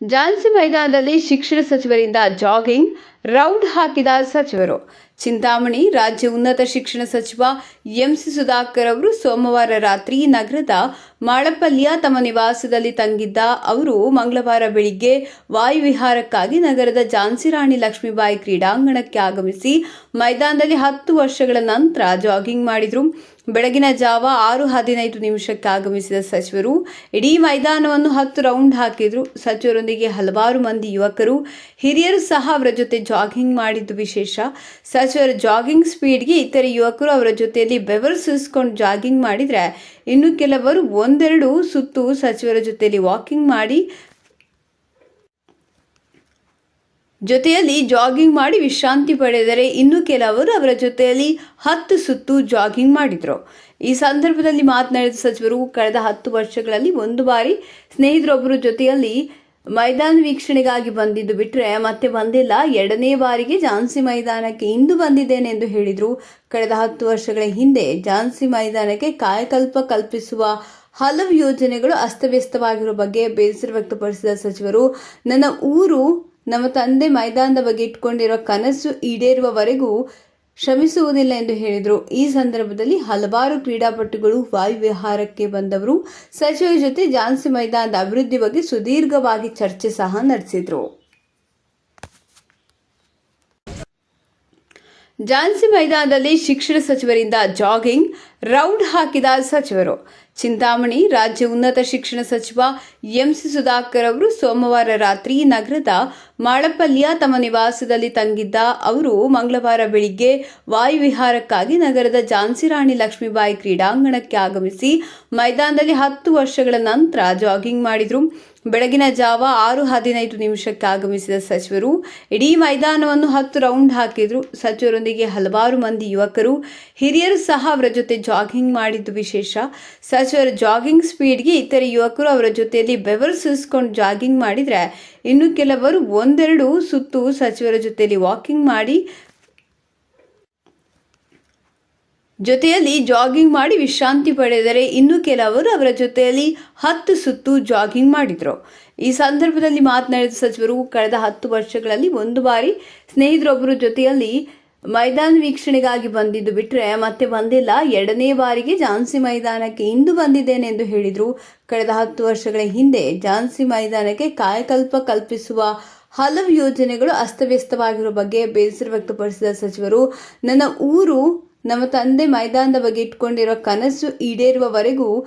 ಝಾನ್ಸಿ ಮೈದಾನದಲ್ಲಿ ಶಿಕ್ಷಣ ಸಚಿವರಿಂದ ಜಾಗಿಂಗ್ ರೌಂಡ್ ಹಾಕಿದ ಸಚಿವರು. ಚಿಂತಾಮಣಿ ರಾಜ್ಯ ಉನ್ನತ ಶಿಕ್ಷಣ ಸಚಿವ ಎಂಸಿ ಸುಧಾಕರ್ ಅವರು ಸೋಮವಾರ ರಾತ್ರಿ ನಗರದ ಮಾಳಪಲ್ಯ ತಮ್ಮ ನಿವಾಸದಲ್ಲಿ ತಂಗಿದ್ದ ಅವರು ಮಂಗಳವಾರ ಬೆಳಿಗ್ಗೆ ವಾಯುವಿಹಾರಕ್ಕಾಗಿ ನಗರದ ಝಾನ್ಸಿರಾಣಿ ಲಕ್ಷ್ಮೀಬಾಯಿ ಕ್ರೀಡಾಂಗಣಕ್ಕೆ ಆಗಮಿಸಿ ಮೈದಾನದಲ್ಲಿ ಹತ್ತು ವರ್ಷಗಳ ನಂತರ ಜಾಗಿಂಗ್ ಮಾಡಿದರು. ಬೆಳಗಿನ ಜಾವ ಆರು ಹದಿನೈದು ನಿಮಿಷಕ್ಕೆ ಆಗಮಿಸಿದ ಸಚಿವರು ಇಡೀ ಮೈದಾನವನ್ನು ಹತ್ತು ರೌಂಡ್ ಹಾಕಿದ್ರು. ಸಚಿವರೊಂದಿಗೆ ಹಲವಾರು ಮಂದಿ ಯುವಕರು, ಹಿರಿಯರು ಸಹ ಅವರ ಜೊತೆ ಜಾಗಿಂಗ್ ಮಾಡಿದ್ದು ವಿಶೇಷ. ಸಚಿವರ ಜಾಗಿಂಗ್ ಸ್ಪೀಡ್ಗೆ ಇತರ ಯುವಕರು ಅವರ ಜೊತೆಯಲ್ಲಿ ಬೆವರು ಸುರಿಸ್ಕೊಂಡು ಜಾಗಿಂಗ್ ಮಾಡಿದರೆ ಇನ್ನು ಕೆಲವರು ಒಂದೆರಡು ಸುತ್ತು ಸಚಿವರ ಜೊತೆಯಲ್ಲಿ ವಾಕಿಂಗ್ ಮಾಡಿ ಜೊತೆಯಲ್ಲಿ ಜಾಗಿಂಗ್ ಮಾಡಿ ವಿಶ್ರಾಂತಿ ಪಡೆದರೆ ಇನ್ನು ಕೆಲವರು ಅವರ ಜೊತೆಯಲ್ಲಿ ಹತ್ತು ಸುತ್ತು ಜಾಗಿಂಗ್ ಮಾಡಿದರು. ಈ ಸಂದರ್ಭದಲ್ಲಿ ಮಾತನಾಡಿದ ಸಚಿವರು, ಕಳೆದ ಹತ್ತು ವರ್ಷಗಳಲ್ಲಿ ಒಂದು ಬಾರಿ ಸ್ನೇಹಿತರೊಬ್ಬರು ಜೊತೆಯಲ್ಲಿ ಮೈದಾನ ವೀಕ್ಷಣೆಗಾಗಿ ಬಂದಿದ್ದು ಬಿಟ್ಟರೆ ಮತ್ತೆ ಬಂದಿಲ್ಲ. ಎರಡನೇ ಬಾರಿಗೆ ಝಾನ್ಸಿ ಮೈದಾನಕ್ಕೆ ಇಂದು ಬಂದಿದ್ದೇನೆ ಎಂದು ಹೇಳಿದರು. ಕಳೆದ ಹತ್ತು ವರ್ಷಗಳ ಹಿಂದೆ ಝಾನ್ಸಿ ಮೈದಾನಕ್ಕೆ ಕಾಯಕಲ್ಪ ಕಲ್ಪಿಸುವ ಹಲವು ಯೋಜನೆಗಳು ಅಸ್ತವ್ಯಸ್ತವಾಗಿರುವ ಬಗ್ಗೆ ಬೇಸರ ವ್ಯಕ್ತಪಡಿಸಿದ ಸಚಿವರು, ನನ್ನ ಊರು, ನಮ್ಮ ತಂದೆ ಮೈದಾನದ ಬಗ್ಗೆ ಇಟ್ಕೊಂಡಿರೋ ಕನಸು ಈಡೇರುವವರೆಗೂ ಶ್ರಮಿಸುವುದಿಲ್ಲ ಎಂದು ಹೇಳಿದರು. ಈ ಸಂದರ್ಭದಲ್ಲಿ ಹಲವಾರು ಕ್ರೀಡಾಪಟುಗಳು ವಾಯುವಿಹಾರಕ್ಕೆ ಬಂದವರು. ಸಚಿವರ ಜೊತೆ ಝಾನ್ಸಿ ಮೈದಾನದ ಅಭಿವೃದ್ಧಿ ಬಗ್ಗೆ ಸುದೀರ್ಘವಾಗಿ ಚರ್ಚೆ ಸಹ ನಡೆಸಿದರು. ಝಾನ್ಸಿ ಮೈದಾನದಲ್ಲಿ ಶಿಕ್ಷಣ ಸಚಿವರಿಂದ ಜಾಗಿಂಗ್, ರೌಂಡ್ ಹಾಕಿದ ಸಚಿವರು. ಚಿಂತಾಮಣಿ ರಾಜ್ಯ ಉನ್ನತ ಶಿಕ್ಷಣ ಸಚಿವ ಎಂಸಿ ಸುಧಾಕರ್ ಅವರು ಸೋಮವಾರ ರಾತ್ರಿ ನಗರದ ಮಾಳಪಲ್ಯ ತಮ್ಮ ನಿವಾಸದಲ್ಲಿ ತಂಗಿದ್ದ ಅವರು ಮಂಗಳವಾರ ಬೆಳಿಗ್ಗೆ ವಾಯುವಿಹಾರಕ್ಕಾಗಿ ನಗರದ ಝಾನ್ಸಿ ರಾಣಿ ಲಕ್ಷ್ಮೀಬಾಯಿ ಕ್ರೀಡಾಂಗಣಕ್ಕೆ ಆಗಮಿಸಿ ಮೈದಾನದಲ್ಲಿ ಹತ್ತು ವರ್ಷಗಳ ನಂತರ ಜಾಗಿಂಗ್ ಮಾಡಿದರು. ಬೆಳಗಿನ ಜಾವ ಆರು ಹದಿನೈದು ನಿಮಿಷಕ್ಕೆ ಆಗಮಿಸಿದ ಸಚಿವರು, ಇಡೀ ಮೈದಾನವನ್ನು ಹತ್ತು ರೌಂಡ್ ಹಾಕಿದ್ರು. ಸಚಿವರೊಂದಿಗೆ ಹಲವಾರು ಮಂದಿ ಯುವಕರು, ಹಿರಿಯರು ಸಹ ಅವರ ಜೊತೆ ಜಾಗಿಂಗ್ ಮಾಡಿದ್ದು ವಿಶೇಷ. ಸಚಿವರ ಜಾಗಿಂಗ್ ಸ್ಪೀಡ್ಗೆ ಇತರೆ ಯುವಕರು ಅವರ ಜೊತೆಯಲ್ಲಿ ಬೆವರು ಸುರಿಸ್ಕೊಂಡು ಜಾಗಿಂಗ್ ಮಾಡಿದರೆ, ಇನ್ನು ಕೆಲವರು ಒಂದೆರಡು ಸುತ್ತು ಸಚಿವರ ಜೊತೆಯಲ್ಲಿ ವಾಕಿಂಗ್ ಮಾಡಿ ಜೊತೆಯಲ್ಲಿ ಜಾಗಿಂಗ್ ಮಾಡಿ ವಿಶ್ರಾಂತಿ ಪಡೆದರೆ ಇನ್ನು ಕೆಲವರು ಅವರ ಜೊತೆಯಲ್ಲಿ ಹತ್ತು ಸುತ್ತು ಜಾಗಿಂಗ್ ಮಾಡಿದರು. ಈ ಸಂದರ್ಭದಲ್ಲಿ ಮಾತನಾಡಿದ ಸಚಿವರು, ಕಳೆದ ಹತ್ತು ವರ್ಷಗಳಲ್ಲಿ ಒಂದು ಬಾರಿ ಸ್ನೇಹಿತರೊಬ್ಬರು ಜೊತೆಯಲ್ಲಿ ಮೈದಾನ ವೀಕ್ಷಣೆಗಾಗಿ ಬಂದಿದ್ದು ಬಿಟ್ಟರೆ ಮತ್ತೆ ಬಂದಿಲ್ಲ. ಎರಡನೇ ಬಾರಿಗೆ ಝಾನ್ಸಿ ಮೈದಾನಕ್ಕೆ ಇಂದು ಬಂದಿದ್ದೇನೆ ಎಂದು ಹೇಳಿದರು. ಕಳೆದ ಹತ್ತು ವರ್ಷಗಳ ಹಿಂದೆ ಝಾನ್ಸಿ ಮೈದಾನಕ್ಕೆ ಕಾಯಕಲ್ಪ ಕಲ್ಪಿಸುವ ಹಲವು ಯೋಜನೆಗಳು ಅಸ್ತವ್ಯಸ್ತವಾಗಿರುವ ಬಗ್ಗೆ ಬೇಸರ ವ್ಯಕ್ತಪಡಿಸಿದ ಸಚಿವರು, ನನ್ನ ಊರು ನಮ್ಮ ತಂದೆ ಮೈದಾನದ ಬಗ್ಗೆ ಇಟ್ಕೊಂಡಿರೋ ಕನಸು ಈಡೇರುವವರೆಗೂ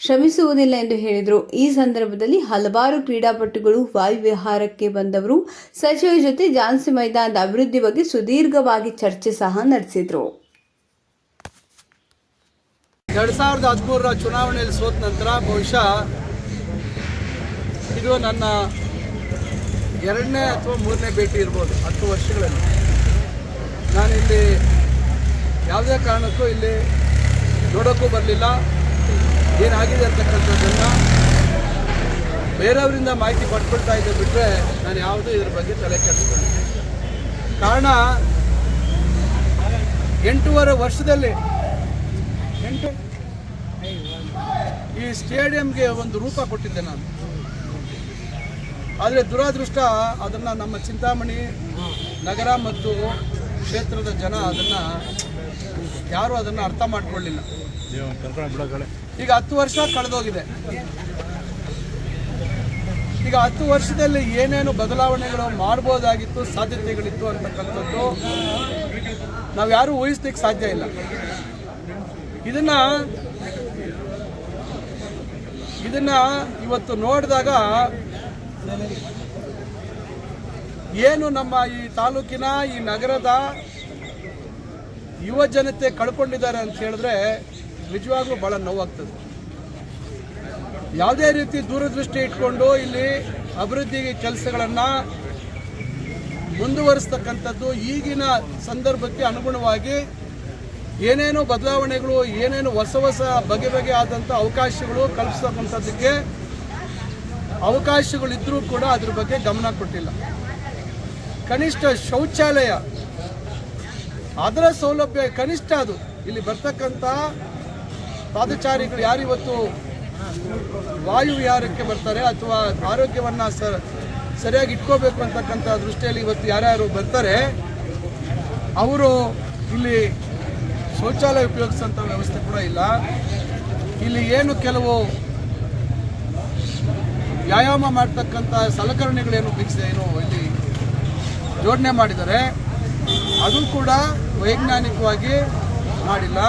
ಶ್ರಮಿಸುವುದಿಲ್ಲ ಎಂದು ಹೇಳಿದರು. ಈ ಸಂದರ್ಭದಲ್ಲಿ ಹಲವಾರು ಕ್ರೀಡಾಪಟುಗಳು ವಾಯುವಿಹಾರಕ್ಕೆ ಬಂದವರು. ಸಚಿವರ ಜೊತೆ ಝಾನ್ಸಿ ಮೈದಾನದ ಅಭಿವೃದ್ಧಿ ಬಗ್ಗೆ ಸುದೀರ್ಘವಾಗಿ ಚರ್ಚೆ ಸಹ ನಡೆಸಿದರು. ಎರಡು ಸಾವಿರದ ಹದಿಮೂರರ ಚುನಾವಣೆಯಲ್ಲಿ ಸೋತ ನಂತರ ಬಹುಶಃ ಇದು ನನ್ನ ಎರಡನೇ ಅಥವಾ ಮೂರನೇ ಭೇಟಿ ಇರ್ಬೋದು ಹತ್ತು ವರ್ಷಗಳಲ್ಲಿ. ನಾನಿಲ್ಲಿ ಯಾವುದೇ ಕಾರಣಕ್ಕೂ ಇಲ್ಲಿ ನೋಡೋಕ್ಕೂ ಬರಲಿಲ್ಲ. ಏನಾಗಿದೆ ಅಂತಕ್ಕಂಥದ್ದನ್ನು ಬೇರೆಯವರಿಂದ ಮಾಹಿತಿ ಪಡ್ಕೊಳ್ತಾ ಇದ್ದೆ ಬಿಟ್ಟರೆ ನಾನು ಯಾವುದೂ ಇದ್ರ ಬಗ್ಗೆ ತಲೆ ಕೆಡಿಸ್ಕೊಂಡಿದ್ದೆ ಕಾರಣ ಎಂಟೂವರೆ ವರ್ಷದಲ್ಲಿ ಎಂಟು ಈ ಸ್ಟೇಡಿಯಂಗೆ ಒಂದು ರೂಪ ಕೊಟ್ಟಿದ್ದೆ ನಾನು. ಆದರೆ ದುರಾದೃಷ್ಟ ಅದನ್ನು ನಮ್ಮ ಚಿಂತಾಮಣಿ ನಗರ ಮತ್ತು ಕ್ಷೇತ್ರದ ಜನ ಅದನ್ನು ಯಾರೂ ಅದನ್ನು ಅರ್ಥ ಮಾಡ್ಕೊಳ್ಳಿಲ್ಲ. ಈಗ ಹತ್ತು ವರ್ಷ ಕಳೆದೋಗಿದೆ. ಈಗ ಹತ್ತು ವರ್ಷದಲ್ಲಿ ಏನೇನು ಬದಲಾವಣೆಗಳು ಮಾಡ್ಬೋದಾಗಿತ್ತು ಸಾಧ್ಯತೆಗಳಿತ್ತು ಅಂತಕ್ಕಂಥದ್ದು ನಾವು ಯಾರೂ ಊಹಿಸ್ಲಿಕ್ಕೆ ಸಾಧ್ಯ ಇಲ್ಲ. ಇದನ್ನ ಇದನ್ನ ಇವತ್ತು ನೋಡಿದಾಗ ಏನು ನಮ್ಮ ಈ ತಾಲೂಕಿನ ಈ ನಗರದ ಯುವ ಜನತೆ ಕಳ್ಕೊಂಡಿದ್ದಾರೆ ಅಂತ ಹೇಳಿದ್ರೆ ನಿಜವಾಗ್ಲೂ ಭಾಳ ನೋವಾಗ್ತದೆ. ಯಾವುದೇ ರೀತಿ ದೂರದೃಷ್ಟಿ ಇಟ್ಕೊಂಡು ಇಲ್ಲಿ ಅಭಿವೃದ್ಧಿ ಕೆಲಸಗಳನ್ನು ಮುಂದುವರಿಸ್ತಕ್ಕಂಥದ್ದು ಈಗಿನ ಸಂದರ್ಭಕ್ಕೆ ಅನುಗುಣವಾಗಿ ಏನೇನು ಬದಲಾವಣೆಗಳು, ಏನೇನು ಹೊಸ ಹೊಸ ಬಗೆ ಬಗೆ ಆದಂಥ ಅವಕಾಶಗಳು ಕಲ್ಪಿಸ್ತಕ್ಕಂಥದ್ದಕ್ಕೆ ಅವಕಾಶಗಳಿದ್ದರೂ ಕೂಡ ಅದ್ರ ಬಗ್ಗೆ ಗಮನ ಕೊಟ್ಟಿಲ್ಲ. ಕನಿಷ್ಠ ಶೌಚಾಲಯ ಅದರ ಸೌಲಭ್ಯ ಕನಿಷ್ಠ ಅದು. ಇಲ್ಲಿ ಬರ್ತಕ್ಕಂಥ ಪಾದಚಾರಿಗಳು ಯಾರಿವತ್ತು? ವಾಯುವಿಹಾರಕ್ಕೆ ಬರ್ತಾರೆ ಅಥವಾ ಆರೋಗ್ಯವನ್ನು ಸರಿಯಾಗಿ ಇಟ್ಕೋಬೇಕು ಅಂತಕ್ಕಂಥ ದೃಷ್ಟಿಯಲ್ಲಿ ಇವತ್ತು ಯಾರ್ಯಾರು ಬರ್ತಾರೆ, ಅವರು ಇಲ್ಲಿ ಶೌಚಾಲಯ ಉಪಯೋಗಿಸೋಂಥ ವ್ಯವಸ್ಥೆ ಕೂಡ ಇಲ್ಲ. ಇಲ್ಲಿ ಏನು ಕೆಲವು ವ್ಯಾಯಾಮ ಮಾಡ್ತಕ್ಕಂಥ ಸಲಕರಣೆಗಳೇನು ಬಿಕ್ಸ್ ಏನು ಇಲ್ಲಿ ಜೋಡಣೆ ಮಾಡಿದ್ದಾರೆ. ಅದು ಕೂಡ ವೈಜ್ಞಾನಿಕವಾಗಿ ಮಾಡಿಲ್ಲ.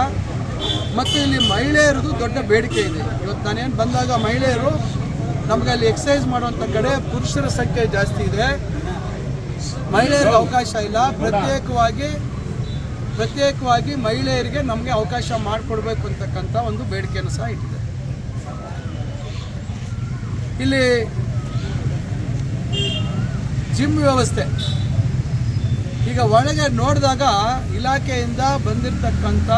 ಮತ್ತು ಇಲ್ಲಿ ಮಹಿಳೆಯರದು ದೊಡ್ಡ ಬೇಡಿಕೆ ಇದೆ. ಇವತ್ತು ನಾನೇನು ಬಂದಾಗ ಮಹಿಳೆಯರು ನಮಗೆ ಅಲ್ಲಿ ಎಕ್ಸಸೈಸ್ ಮಾಡುವಂಥ ಕಡೆ ಪುರುಷರ ಸಂಖ್ಯೆ ಜಾಸ್ತಿ ಇದೆ. ಮಹಿಳೆಯರಿಗೆ ಅವಕಾಶ ಇಲ್ಲ. ಪ್ರತ್ಯೇಕವಾಗಿ ಪ್ರತ್ಯೇಕವಾಗಿ ಮಹಿಳೆಯರಿಗೆ ನಮಗೆ ಅವಕಾಶ ಮಾಡಿಕೊಡ್ಬೇಕು ಅಂತಕ್ಕಂಥ ಒಂದು ಬೇಡಿಕೆಯನ್ನು ಸಹ ಇಟ್ಟಿದೆ. ಇಲ್ಲಿ ಜಿಮ್ ವ್ಯವಸ್ಥೆ. ಈಗ ಒಳಗೆ ನೋಡಿದಾಗ ಇಲಾಖೆಯಿಂದ ಬಂದಿರತಕ್ಕಂಥ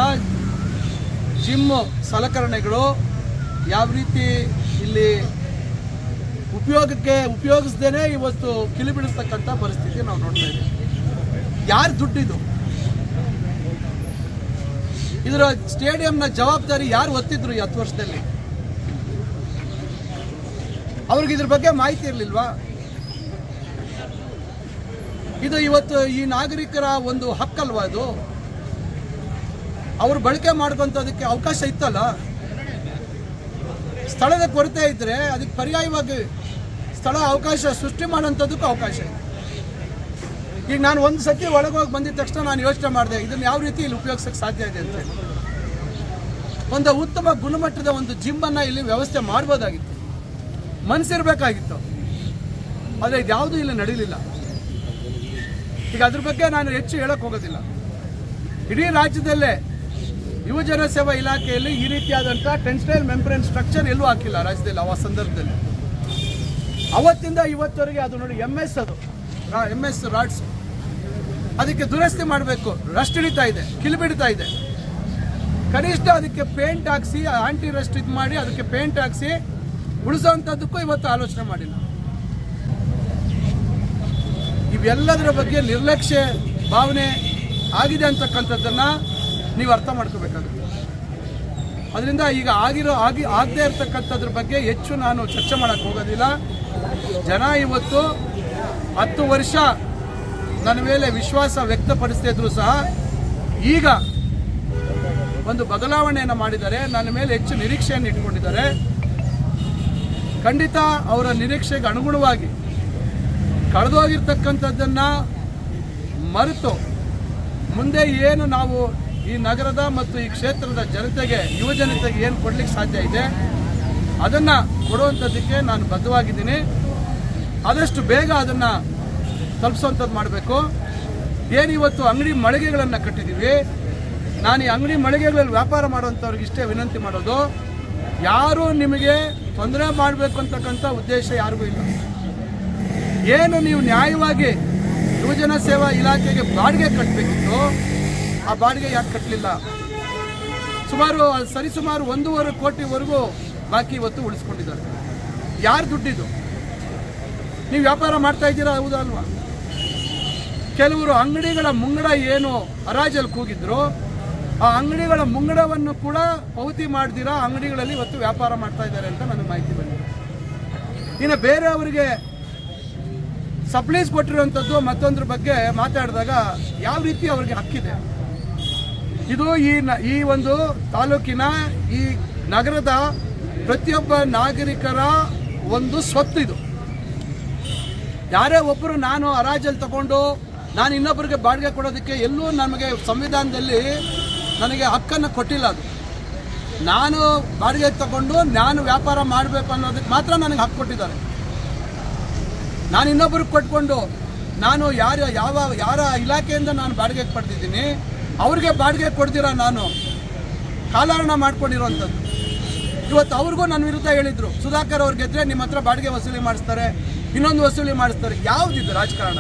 ಜಿಮ್ ಸಲಕರಣೆಗಳು ಯಾವ ರೀತಿ ಇಲ್ಲಿ ಉಪಯೋಗಕ್ಕೆ ಉಪಯೋಗಿಸ್ದೇನೆ ಇವತ್ತು ಕಿಲಿಬಿಡಿಸ್ತಕ್ಕಂಥ ಪರಿಸ್ಥಿತಿ ನಾವು ನೋಡ್ತಾ ಇದ್ದೀವಿ. ಯಾರು ದುಡ್ಡಿದು? ಇದರ ಸ್ಟೇಡಿಯಂನ ಜವಾಬ್ದಾರಿ ಯಾರು ಒತ್ತಿದ್ರು ಈ ಹತ್ತು ವರ್ಷದಲ್ಲಿ? ಅವ್ರಿಗೆ ಇದ್ರ ಬಗ್ಗೆ ಮಾಹಿತಿ ಇರಲಿಲ್ವಾ? ಇದು ಇವತ್ತು ಈ ನಾಗರಿಕರ ಒಂದು ಹಕ್ಕಲ್ವಾ ಇದು ಅವರು ಬಳಕೆ ಮಾಡ್ಕೊಂತದಕ್ಕೆ ಅವಕಾಶ ಇತ್ತಲ್ಲ? ಸ್ಥಳದ ಕೊರತೆ ಇದ್ರೆ ಅದಕ್ಕೆ ಪರ್ಯಾಯವಾಗಿ ಸ್ಥಳ ಅವಕಾಶ ಸೃಷ್ಟಿ ಮಾಡೋಂಥದ್ದಕ್ಕೂ ಅವಕಾಶ ಇದೆ. ಈಗ ನಾನು ಒಂದು ಸತಿ ಒಳಗೋಗಿ ಬಂದಿದ್ದ ತಕ್ಷಣ ನಾನು ಯೋಚನೆ ಮಾಡಿದೆ, ಇದನ್ನು ಯಾವ ರೀತಿ ಇಲ್ಲಿ ಉಪಯೋಗಿಸೋಕ್ಕೆ ಸಾಧ್ಯ ಇದೆ ಅಂತ. ಒಂದು ಉತ್ತಮ ಗುಣಮಟ್ಟದ ಒಂದು ಜಿಮ್ಮನ್ನು ಇಲ್ಲಿ ವ್ಯವಸ್ಥೆ ಮಾಡ್ಬೋದಾಗಿತ್ತು. ಮನಸ್ಸಿರಬೇಕಾಗಿತ್ತು ಆದರೆ ಇದು ಯಾವುದೂ ಇಲ್ಲಿ ನಡೀಲಿಲ್ಲ. ಈಗ ಅದ್ರ ಬಗ್ಗೆ ನಾನು ಹೆಚ್ಚು ಹೇಳಕ್ ಹೋಗೋದಿಲ್ಲ. ಇಡೀ ರಾಜ್ಯದಲ್ಲೇ ಯುವಜನ ಸೇವಾ ಇಲಾಖೆಯಲ್ಲಿ ಈ ರೀತಿಯಾದಂಥ ಟೆನ್ಸ್ಟೈಲ್ ಮೆಂಬ್ರೇನ್ ಸ್ಟ್ರಕ್ಚರ್ ಎಲ್ಲೂ ಹಾಕಿಲ್ಲ ರಾಜ್ಯದಲ್ಲಿ ಆ ಸಂದರ್ಭದಲ್ಲಿ. ಅವತ್ತಿಂದ ಇವತ್ತವರೆಗೆ ಅದು ನೋಡಿ ಎಂ ಎಸ್ ಅದು. M S rods. ಅದಕ್ಕೆ ದುರಸ್ತಿ ಮಾಡಬೇಕು. ರಸ್ಟ್ ಹಿಡಿತಾ ಇದೆ. ಕಿಲ್ಬಿಡ್ತಾ ಇದೆ. ಕನಿಷ್ಠ ಅದಕ್ಕೆ ಪೇಂಟ್ ಹಾಕ್ಸಿ ಆಂಟಿ ರಸ್ಟ್ ಇದು ಮಾಡಿ ಅದಕ್ಕೆ ಪೇಂಟ್ ಹಾಕ್ಸಿ ಉಳಿಸೋವಂಥದ್ದಕ್ಕೂ ಇವತ್ತು ಆಲೋಚನೆ ಮಾಡಿಲ್ಲ. ಇವೆಲ್ಲದರ ಬಗ್ಗೆ ನಿರ್ಲಕ್ಷ್ಯ ಭಾವನೆ ಆಗಿದೆ ಅಂತಕ್ಕಂಥದ್ದನ್ನು ನೀವು ಅರ್ಥ ಮಾಡ್ಕೋಬೇಕಾಗುತ್ತೆ. ಅದರಿಂದ ಈಗ ಆಗಿರೋ, ಆಗಿ, ಆಗದೆ ಇರತಕ್ಕಂಥದ್ರ ಬಗ್ಗೆ ಹೆಚ್ಚು ನಾನು ಚರ್ಚೆ ಮಾಡಕ್ಕೆ ಹೋಗೋದಿಲ್ಲ. ಜನ ಇವತ್ತು ಹತ್ತು ವರ್ಷ ನನ್ನ ಮೇಲೆ ವಿಶ್ವಾಸ ವ್ಯಕ್ತಪಡಿಸ್ತಾ ಇದ್ರು ಸಹ ಈಗ ಒಂದು ಬದಲಾವಣೆಯನ್ನು ಮಾಡಿದ್ದಾರೆ. ನನ್ನ ಮೇಲೆ ಹೆಚ್ಚು ನಿರೀಕ್ಷೆಯನ್ನು ಇಟ್ಕೊಂಡಿದ್ದಾರೆ. ಖಂಡಿತ ಅವರ ನಿರೀಕ್ಷೆಗೆ ಅನುಗುಣವಾಗಿ ಕಳೆದೋಗಿರ್ತಕ್ಕಂಥದ್ದನ್ನ ಮರೆತು ಮುಂದೆ ಏನು ನಾವು ಈ ನಗರದ ಮತ್ತು ಈ ಕ್ಷೇತ್ರದ ಜನತೆಗೆ, ಯುವ ಜನತೆಗೆ ಏನು ಕೊಡಲಿಕ್ಕೆ ಸಾಧ್ಯ ಇದೆ, ಅದನ್ನು ಕೊಡುವಂಥದ್ದಕ್ಕೆ ನಾನು ಬದ್ಧವಾಗಿದ್ದೀನಿ. ಆದಷ್ಟು ಬೇಗ ಅದನ್ನು ತಲುಪಿಸುವಂಥದ್ದು ಮಾಡಬೇಕು. ಏನು ಇವತ್ತು ಅಂಗಡಿ ಮಳಿಗೆಗಳನ್ನು ಕಟ್ಟಿದ್ದೀವಿ. ನಾನು ಈ ಅಂಗಡಿ ಮಳಿಗೆಗಳಲ್ಲಿ ವ್ಯಾಪಾರ ಮಾಡುವಂಥವ್ರಿಗೆ ಇಷ್ಟೇ ವಿನಂತಿ ಮಾಡೋದು, ಯಾರು ನಿಮಗೆ ತೊಂದರೆ ಮಾಡಬೇಕು ಅಂತಕ್ಕಂಥ ಉದ್ದೇಶ ಯಾರಿಗೂ ಇಲ್ಲ. ಏನು ನೀವು ನ್ಯಾಯವಾಗಿ ಯುವಜನ ಸೇವಾ ಇಲಾಖೆಗೆ ಬಾಡಿಗೆ ಕಟ್ಟಬೇಕಿತ್ತು ಆ ಬಾಡಿಗೆ ಯಾಕೆ ಕಟ್ಟಲಿಲ್ಲ ಸುಮಾರು, ಸರಿಸುಮಾರು ಒಂದೂವರೆ ಕೋಟಿವರೆಗೂ ಬಾಕಿ ಇವತ್ತು ಉಳಿಸ್ಕೊಂಡಿದ್ದಾರೆ. ಯಾರು ದುಡ್ಡಿದ್ದು ನೀವು ವ್ಯಾಪಾರ ಮಾಡ್ತಾ ಇದ್ದೀರಾ ಹೌದಲ್ವಾ ಕೆಲವರು ಅಂಗಡಿಗಳ ಮುಂಗಡ ಏನು ಹರಾಜಲ್ಲಿ ಕೂಗಿದ್ರು, ಆ ಅಂಗಡಿಗಳ ಮುಂಗಡವನ್ನು ಕೂಡ ಪಾವತಿ ಮಾಡ್ದಿರಾ? ಅಂಗಡಿಗಳಲ್ಲಿ ಇವತ್ತು ವ್ಯಾಪಾರ ಮಾಡ್ತಾ ಇದ್ದಾರೆ ಅಂತ ನನಗೆ ಮಾಹಿತಿ ಬಂದಿದೆ. ಇನ್ನು ಬೇರೆಯವರಿಗೆ ಸಪ್ಲೈಸ್ ಕೊಟ್ಟಿರುವಂಥದ್ದು ಮತ್ತೊಂದ್ರ ಬಗ್ಗೆ ಮಾತಾಡಿದಾಗ ಯಾವ ರೀತಿ ಅವರಿಗೆ ಹಕ್ಕಿದೆ? ಇದು ಈ ನ- ಈ ಒಂದು ತಾಲೂಕಿನ, ಈ ನಗರದ ಪ್ರತಿಯೊಬ್ಬ ನಾಗರಿಕರ ಒಂದು ಸ್ವತ್ತು ಇದು. ಯಾರೇ ಒಬ್ಬರು ನಾನು ಹರಾಜಲ್ಲಿ ತಗೊಂಡು ನಾನು ಇನ್ನೊಬ್ಬರಿಗೆ ಬಾಡಿಗೆ ಕೊಡೋದಕ್ಕೆ ಎಲ್ಲೂ ನಮಗೆ ಸಂವಿಧಾನದಲ್ಲಿ ನನಗೆ ಹಕ್ಕನ್ನು ಕೊಟ್ಟಿಲ್ಲ ಅದು. ನಾನು ಬಾಡಿಗೆ ತಗೊಂಡು ನಾನು ವ್ಯಾಪಾರ ಮಾಡಬೇಕು ಅನ್ನೋದಕ್ಕೆ ಮಾತ್ರ ನನಗೆ ಹಕ್ಕು ಕೊಟ್ಟಿದ್ದಾರೆ. ನಾನು ಇನ್ನೊಬ್ಬರಿಗೆ ಕೊಟ್ಕೊಂಡು ನಾನು ಯಾರ ಯಾವ ಯಾರ ಇಲಾಖೆಯಿಂದ ನಾನು ಬಾಡಿಗೆ ಪಡೆದಿದ್ದೀನಿ, ಅವ್ರಿಗೆ ಬಾಡಿಗೆ ಕೊಡ್ತೀರಾ ನಾನು? ಕಾಲಹರಣ ಮಾಡ್ಕೊಂಡಿರೋವಂಥದ್ದು ಇವತ್ತು ಅವ್ರಿಗೂ ನನ್ನ ವಿರುದ್ಧ ಹೇಳಿದ್ರು. ಸುಧಾಕರ್ ಅವ್ರು ಗೆದ್ರೆ ನಿಮ್ಮ ಹತ್ರ ಬಾಡಿಗೆ ವಸೂಲಿ ಮಾಡಿಸ್ತಾರೆ, ಇನ್ನೊಂದು ವಸೂಲಿ ಮಾಡಿಸ್ತಾರೆ. ಯಾವುದಿದು ರಾಜಕಾರಣ?